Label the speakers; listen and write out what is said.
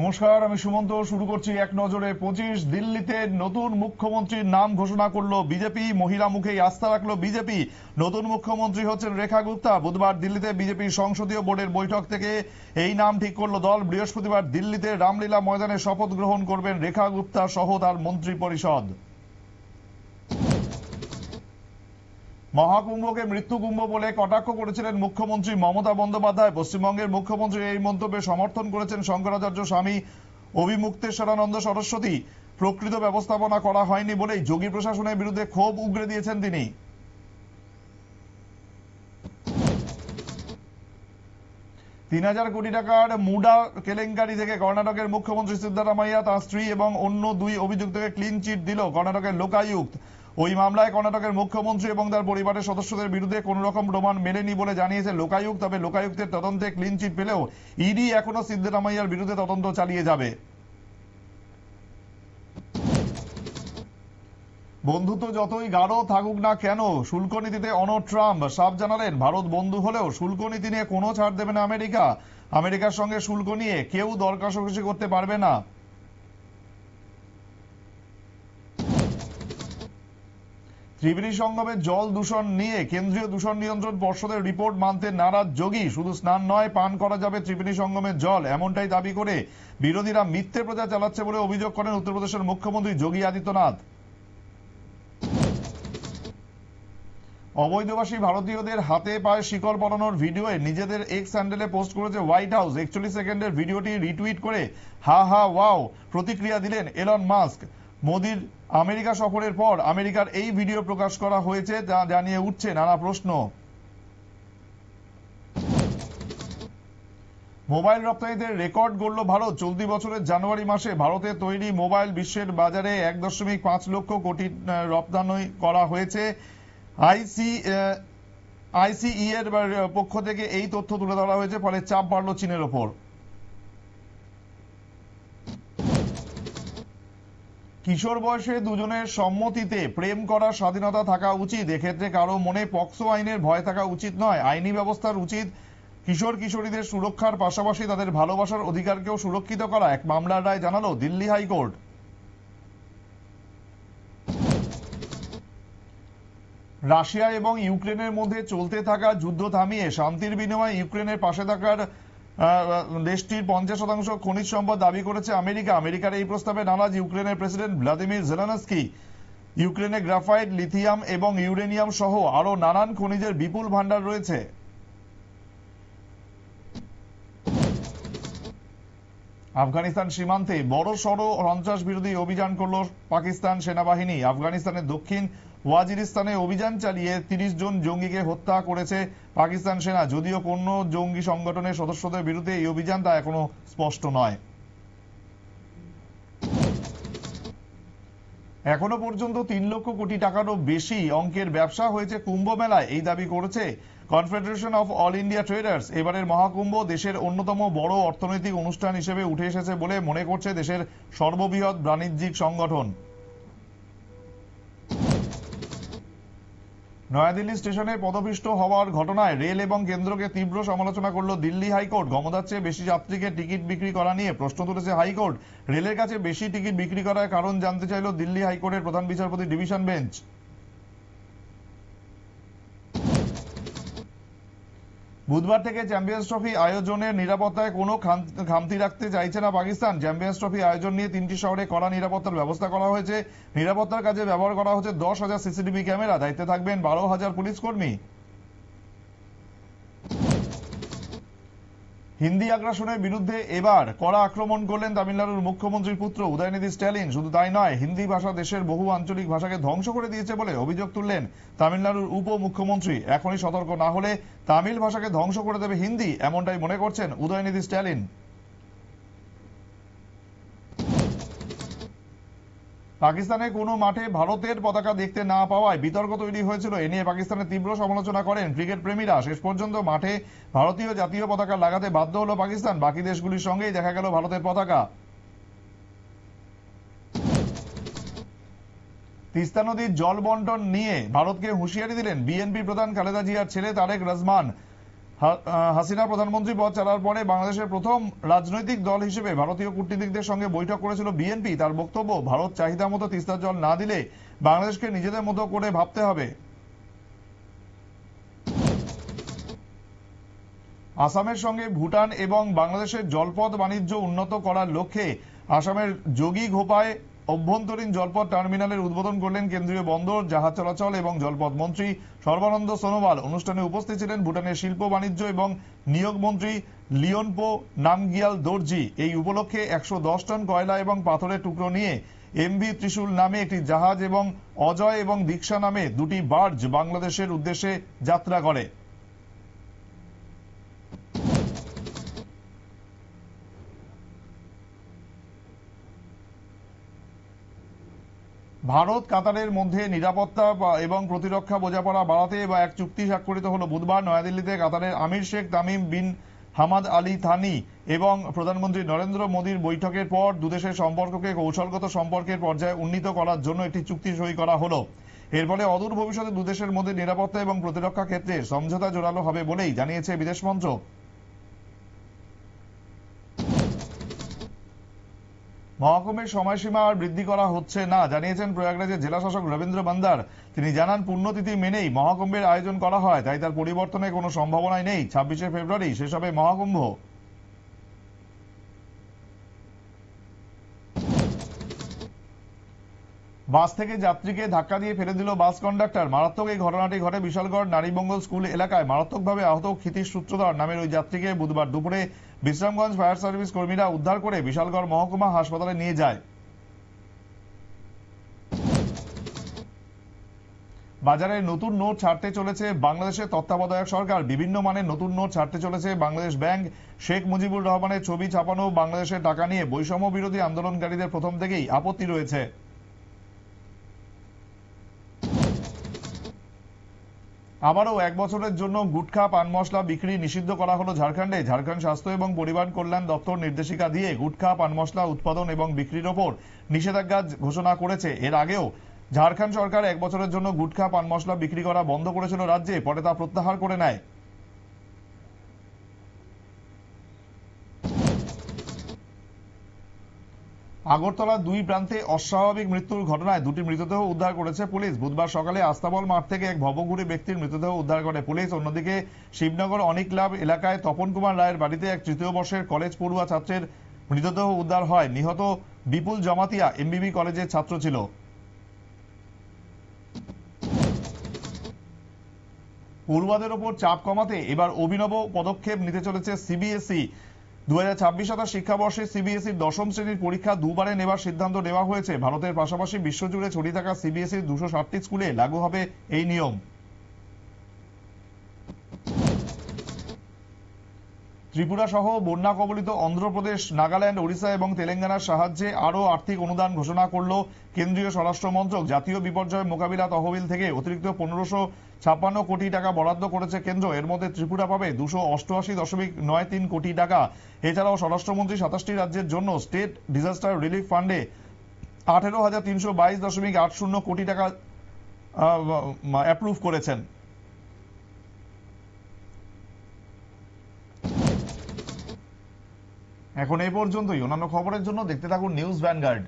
Speaker 1: নমস্কার, আমি সুমন্ত। শুরু করছি এক নজরে। পঁচিশ, দিল্লিতে নতুন মুখ্যমন্ত্রীর নাম ঘোষণা করল বিজেপি। মহিলা মুখেই আস্থা রাখল বিজেপি। নতুন মুখ্যমন্ত্রী হচ্ছেন রেখা গুপ্তা। বুধবার দিল্লিতে বিজেপির সংসদীয় বোর্ডের বৈঠক থেকে এই নাম ঠিক করল দল। বৃহস্পতিবার দিল্লিতে রামলীলা ময়দানে শপথ গ্রহণ করবেন রেখা গুপ্তা সহ তার মন্ত্রী পরিষদ মহাকুম্ভকে মৃত্যুকুম্ভ বলে কটাক্ষ করেছিলেন মুখ্যমন্ত্রী মমতা বন্দ্যোপাধ্যায়। পশ্চিমবঙ্গের মুখ্যমন্ত্রীর এই মন্তব্যে সমর্থন করেছেন শঙ্করাচার্য স্বামী অভিমুক্তেশ্বরানন্দ সরস্বতী। প্রকৃত ব্যবস্থাপনা করা হয়নি বলেই যোগী প্রশাসনের বিরুদ্ধে ক্ষোভ উগরে দিয়েছেন তিনি। তিন হাজার কোটি টাকার মুডা কেলেঙ্কারি থেকে কর্ণাটকের মুখ্যমন্ত্রী সিদ্ধারামাইয়া তার স্ত্রী এবং অন্য দুই অভিযুক্তকে ক্লিন চিট দিল কর্ণাটকের লোকায়ুক্ত। ওই মামলায় কর্ণাটকের মুখ্যমন্ত্রী এবং তার পরিবারের সদস্যদের বিরুদ্ধে কোন রকম প্রমাণ মেলেনি বলে জানিয়েছে লোকায়ুক্ত, তবে লোকায়ুক্তের তদন্তে ক্লিন চিট পেলেও ইডি এখনও সিদ্ধারামাইয়ার বিরুদ্ধে তদন্ত চালিয়ে যাবে। বন্ধুত্ব যতই গাঢ় থাকুক না কেন, শুল্ক নীতিতে অন ট্রাম্প। সাফ জানালেন, ভারত বন্ধু হলেও শুল্ক নীতি নিয়ে কোনো ছাড় দেবে না আমেরিকা। আমেরিকার সঙ্গে শুল্ক নিয়ে কেউ দর কষাকষি করতে পারবে না। ত্রিবেণী সঙ্গমের জল দূষণ নিয়ে কেন্দ্রীয় দূষণ নিয়ন্ত্রণ পর্ষদের রিপোর্ট মানতে নারাজ যোগী। শুধু স্নান নয়, পান করা যাবে ত্রিবেণী সঙ্গমের জল। এমনটাই দাবি করে বিরোধীরা মিথ্যে প্রচার চালাচ্ছে বলে অভিযোগ করেন উত্তরপ্রদেশের মুখ্যমন্ত্রী যোগী আদিত্যনাথ। অবৈধবাসী ভারতীয়দের হাতে পায়ে শিকল পরানোর ভিডিওয়ে নিজেদের এক্স হ্যান্ডেলে পোস্ট করেছে হোয়াইট হাউস একচল্লিশ সেকেন্ডের ভিডিওটি রিটুইট করে হা হা ওয়াও প্রতিক্রিয়া দিলেন এলন মাস্ক মোদির আমেরিকা সফরের পর আমেরিকার এই ভিডিও প্রকাশ করা হয়েছে, যা জানিয়ে উঠছে নানা প্রশ্ন। মোবাইল রপ্তানিতে রেকর্ড গড়ল ভারত। চলতি বছরের জানুয়ারি মাসে ভারতে তৈরি মোবাইল বিশ্বের বাজারে এক দশমিক পাঁচ লক্ষ কোটি রপ্তানি করা হয়েছে। আইসি আইসিই এর পক্ষ থেকে এই তথ্য তুলে ধরা হয়েছে, ফলে চাপ বাড়ল চীনের ওপর। কিশোর বয়সে দুজনের সম্মতিতে প্রেম করার স্বাধীনতা থাকা উচিত। এক্ষেত্রে কারও মনে পক্সো আইনের ভয় থাকা উচিত নয়। আইনি ব্যবস্থার উচিত কিশোর কিশোরীদের সুরক্ষার পাশাপাশি তাদের ভালোবাসার অধিকারকেও সুরক্ষিত করা। এক মামলার রায় জানালো দিল্লি হাইকোর্ট। রাশিয়া এবং ইউক্রেনের মধ্যে চলতে থাকা যুদ্ধ থামিয়ে শান্তির বিনিময়ে ইউক্রেনের পাশে থাকার দেশটির পঞ্চাশ শতাংশ খনিজ সম্পদ দাবি করেছে আমেরিকা। আমেরিকার এই প্রস্তাবে নারাজ ইউক্রেনের প্রেসিডেন্ট ভ্লাদিমির জেলানস্কি ইউক্রেনে গ্রাফাইট, লিথিয়াম এবং ইউরেনিয়াম সহ আরও নানান খনিজের বিপুল ভান্ডার রয়েছে। আফগানিস্তান সীমান্তে বড় সড়ো সন্ত্রাস বিরোধী অভিযান করল পাকিস্তান সেনাবাহিনী। আফগানিস্তানের দক্ষিণ ওয়াজিরিস্তানে অভিযান চালিয়ে তিরিশ জন জঙ্গিকে হত্যা করেছে পাকিস্তান সেনা। যদিও কোন জঙ্গি সংগঠনের সদস্যদের বিরুদ্ধে এই অভিযান তা এখনও স্পষ্ট নয়। এখনও পর্যন্ত তিন লক্ষ কোটি টাকারও বেশি অঙ্কের ব্যবসা হয়েছে কুম্ভ মেলায় এই দাবি করেছে confederation of all India traders এবারের মহাকুম্ভ দেশের অন্যতম বড় অর্থনৈতিক অনুষ্ঠান হিসেবে উঠে এসেছে বলে মনে করছে দেশের সর্ববৃহৎ বাণিজ্যিক সংগঠন। নয়াদিল্লি স্টেশনে পদপিষ্ট হওয়ার ঘটনায় রেল এবং কেন্দ্রকে তীব্র সমালোচনা করল দিল্লি হাইকোর্ট। গমদার চেয়ে বেশি যাত্রীকে টিকিট বিক্রি করা নিয়ে প্রশ্ন তুলেছে হাইকোর্ট। রেলের কাছে বেশি টিকিট বিক্রি করার কারণ জানতে চাইল দিল্লি হাইকোর্টের প্রধান বিচারপতি ডিভিশন বেঞ্চ। বুধবার থেকে চ্যাম্পিয়ন্স ট্রফি আয়োজনের নিরাপত্তায় কোনো খাম- খামতি রাখতে চাইছে না পাকিস্তান। চ্যাম্পিয়ন্স ট্রফি আয়োজন নিয়ে তিনটি শহরে কড়া নিরাপত্তার ব্যবস্থা করা হয়েছে। নিরাপত্তার কাজে ব্যবহার করা হচ্ছে দশ হাজার সিসিটিভি ক্যামেরা। দায়িত্বে থাকবেন বারো হাজার পুলিশ কর্মী। হিন্দি আগ্রাসনের বিরুদ্ধে এবার কড়া আক্রমণ করলেন তামিলনাড়ুর মুখ্যমন্ত্রীর পুত্র উদয়নিধি স্ট্যালিন। শুধু তাই নয়, হিন্দি ভাষা দেশের বহু আঞ্চলিক ভাষাকে ধ্বংস করে দিয়েছে বলে অভিযোগ তুললেন তামিলনাড়ুর উপ মুখ্যমন্ত্রী এখনই সতর্ক না হলে তামিল ভাষাকে ধ্বংস করে দেবে হিন্দি, এমনটাই মনে করছেন উদয়নিধি স্ট্যালিন। পাকিস্তানের কোনো মাঠে ভারতের পতাকা দেখতে না পাওয়ায় বিতর্ক তৈরি হয়েছিল। এ নিয়ে পাকিস্তানের তীব্র সমালোচনা করেন ক্রিকেট প্রেমীরা। শেষ পর্যন্ত মাঠে ভারতীয় জাতীয় পতাকা লাগাতে বাধ্য হলো পাকিস্তান। বাকি দেশগুলির সঙ্গেই দেখা গেল ভারতের পতাকা। তিস্তা নদীর জল বন্টন নিয়ে ভারতকে হুঁশিয়ারি দিলেন বিএনপি প্রধান খালেদা জিয়ার ছেলে তারেক আহ, হাসিনা প্রধানমন্ত্রী পদ চালার পরে বাংলাদেশের প্রথম রাজনৈতিক দল হিসেবে ভারতীয় কূটনীতিকদের সঙ্গে বৈঠক করেছিল বিএনপি। তার বক্তব্য, ভারত চাহিদা মতো তিস্তার জল না দিলে বাংলাদেশকে নিজেদের মতো করে ভাবতে হবে। আসামের সঙ্গে ভুটান এবং বাংলাদেশের জলপথ বাণিজ্য উন্নত করার লক্ষ্যে আসামের যোগী ঘোপায় অভ্যন্তরীণ জলপথ টার্মিনালের উদ্বোধন করলেন কেন্দ্রীয় বন্দর, জাহাজ চলাচল এবং জলপথ মন্ত্রী সর্বানন্দ সোনোয়াল। অনুষ্ঠানে উপস্থিত ছিলেন ভুটানের শিল্প বাণিজ্য এবং নিয়োগ মন্ত্রী লিওনপো নামগিয়াল দর্জি। এই উপলক্ষে একশো দশ টন কয়লা এবং পাথরের টুকরো নিয়ে এমভি ত্রিশূল নামে একটি জাহাজ এবং অজয় এবং দীক্ষা নামে দুটি বার্জ বাংলাদেশের উদ্দেশ্যে যাত্রা করে। ভারত কাতারের মধ্যে নিরাপত্তা এবং প্রতিরক্ষা বোঝাপড়া বাড়াতে বা এক চুক্তি স্বাক্ষরিত হলো বুধবার নয়াদিল্লিতে কাতারের emir Sheikh Tamim bin Hamad Al Thani এবং প্রধানমন্ত্রী নরেন্দ্র মোদীর বৈঠকের পর দুদেশের সম্পর্ককে কৌশলগত সম্পর্কের পর্যায়ে উন্নীত করার জন্য একটি চুক্তি সই করা হলো। এর ফলে অদূর ভবিষ্যতে দুদেশের মধ্যে নিরাপত্তা এবং প্রতিরক্ষা ক্ষেত্রে সমঝোতা জোরালো হবে বলেই জানিয়েছে বিদেশ মন্ত্রক। মহকুমের সময়সীমা আর বৃদ্ধি করা হচ্ছে না। জানিয়েছেন প্রয়াগরাজের জেলাশাসক রবীন্দ্র বান্দার তিনি জানান পুণ্যতিথি মেনেই মহাকুম্ভের আয়োজন করা হয়, তাই তার পরিবর্তনের কোনো সম্ভাবনাই নেই। ছাব্বিশে ফেব্রুয়ারি শেষ হবে মহাকুম্ভ। বাস থেকে যাত্রীকে ধাক্কা দিয়ে ফেলে দিল বাস কন্ডাক্টর। মারাত্মক এই ঘটনাটি ঘটে বিশালগড় নারীমঙ্গল স্কুল এলাকায়। মারাত্মকভাবে আহত ক্ষিতীশ সূত্রধর নামের ওই যাত্রীকে বুধবার দুপুরে বিশ্রামগঞ্জ ফায়ার সার্ভিস কর্মীরা উদ্ধার করে বিশালগড় মহকুমা হাসপাতালে নিয়ে যায়। বাজারে নতুন নোট ছাড়তে চলেছে বাংলাদেশের তত্ত্বাবধায়ক সরকার। বিভিন্ন মানের নতুন নোট ছাড়তে চলেছে বাংলাদেশ ব্যাংক। শেখ মুজিবুর রহমানের ছবি ছাপানো বাংলাদেশের টাকা নিয়ে বৈষম্য বিরোধী আন্দোলনকারীদের প্রথম থেকেই আপত্তি রয়েছে। আবারও এক বছরের জন্য গুটখা পান মশলা বিক্রি নিষিদ্ধ করা হলো ঝাড়খণ্ডে। ঝাড়খণ্ড স্বাস্থ্য এবং পরিবার কল্যাণ দপ্তর নির্দেশিকা দিয়ে গুটখা পান মশলা উৎপাদন এবং বিক্রির ওপর নিষেধাজ্ঞা ঘোষণা করেছে। এর আগেও ঝাড়খণ্ড সরকার এক বছরের জন্য গুটখা পান মশলা বিক্রি করা বন্ধ করেছিল রাজ্যে, পরে তা প্রত্যাহার করে নেয়। আগরতলা দুই প্রান্তে অস্বাভাবিক মৃত্যুর ঘটনায় দুটি মৃতদেহ উদ্ধার করেছে পুলিশ। বুধবার সকালে আস্তাবল মাঠ থেকে এক ভবঘুরে ব্যক্তির মৃতদেহ উদ্ধার করে পুলিশ। অন্যদিকে শিবনগর অনিক ক্লাব এলাকায় তপন কুমার রায়ের বাড়িতে এক তৃতীয় বর্ষের কলেজ পড়ুয়া ছাত্রের মৃতদেহ উদ্ধার হয়। নিহত বিপুল জমাতিয়া এমবিবি কলেজের ছাত্র ছিল। পড়ুয়াদের ওপর চাপ কমাতে এবার অভিনব পদক্ষেপ নিতে চলেছে সিবিএসই। দু হাজার ছাব্বিশ সাতাশ শিক্ষাবর্ষে সিবিএসইর দশম শ্রেণির পরীক্ষা দুবারে নেবার সিদ্ধান্ত নেওয়া হয়েছে। ভারতের পাশাপাশি বিশ্বজুড়ে ছড়িয়ে থাকা সিবিএসইর দুশো ষাটটি স্কুলে লাগু হবে এই নিয়ম। ত্রিপুরা সহ বন্যা কবলিত অন্ধ্রপ্রদেশ, নাগাল্যান্ড, ওড়িশা এবং তেলেঙ্গানার সাহায্যে আরও আর্থিক অনুদান ঘোষণা করল কেন্দ্রীয় স্বরাষ্ট্র মন্ত্রক। জাতীয় বিপর্যয় মোকাবিলা তহবিল থেকে অতিরিক্ত পনেরোশো ছাপ্পান্ন কোটি টাকা বরাদ্দ করেছে কেন্দ্র। এর মধ্যে ত্রিপুরা পাবে দুশো অষ্টআশি দশমিক নয় তিন কোটি টাকা। এছাড়াও স্বরাষ্ট্রমন্ত্রী সাতাশটি রাজ্যের জন্য স্টেট ডিজাস্টার রিলিফ ফান্ডে আঠেরো হাজার তিনশো বাইশ দশমিক আট শূন্য কোটি টাকা অ্যাপ্রুভ করেছেন। এখন এই পর্যন্তই অন্যান্য খবরের জন্য দেখতে থাকুন নিউজ ভ্যানগার্ড।